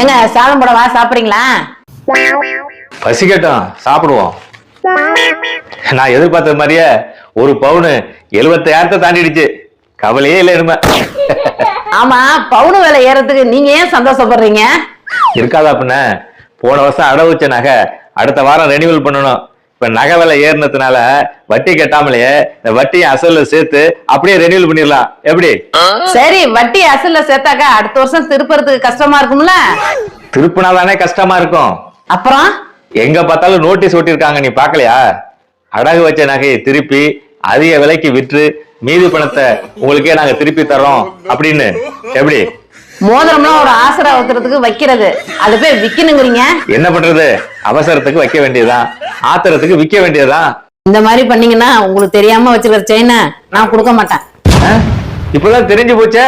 ஏங்க சாதம் போடவா? சாப்பிடுறீங்களா? பசிக்கட்டும் சாப்பிடுவோம். நான் எதிர்பார்த்த மாதிரியே ஒரு பவுனு எழுபத்தாயிரத்தை தாண்டிடுச்சு. கவலையே இல்லை இனிமே. ஆமா பவுனு விலை ஏறதுக்கு நீங்க ஏன் சந்தோஷப்படுறீங்க? இருக்காதா பின்ன? போன வருஷம் அடவு வச்ச நகை அடுத்த வாரம் ரெனிவல் பண்ணணும். இப்ப நகை விலை ஏறினதுனால வட்டி கட்டாமலேயே இந்த வட்டியை அசல்ல சேர்த்து அப்படியே ரெனிவல் பண்ணிடலாம். எப்படி? சரி வட்டி அசல்ல சேர்த்தாக்கா அடுத்த வருஷம் திருப்புறதுக்கு கஷ்டமா இருக்கும்ல? திருப்பினா தானே கஷ்டமா இருக்கும். அப்புறம்? எங்க பார்த்தாலும் நோட்டீஸ் ஒட்டியிருக்காங்க நீ பார்க்கலையா? அடகு வச்ச நகையை திருப்பி அதிக விலைக்கு விற்று மீதி பணத்தை உங்களுக்கே நாங்க திருப்பி தர்றோம் அப்படின்னு. எப்படி? மோதிரம்லாம் ஒரு ஆசிரவத்துறதுக்கு வைக்கிறது. அது போய் விக்கணுங்கிறீங்க? என்ன பண்றது? அவசரத்துக்கு வைக்க வேண்டியதுதான் ஆத்திரத்துக்கு விற்க வேண்டியதுதான் இந்த மாதிரி பண்ணீங்கன்னா உங்களுக்கு தெரியாம வச்சிருக்கிற செயினை நான் கொடுக்க மாட்டேன்? இப்பதான் தெரிஞ்சு போச்சே.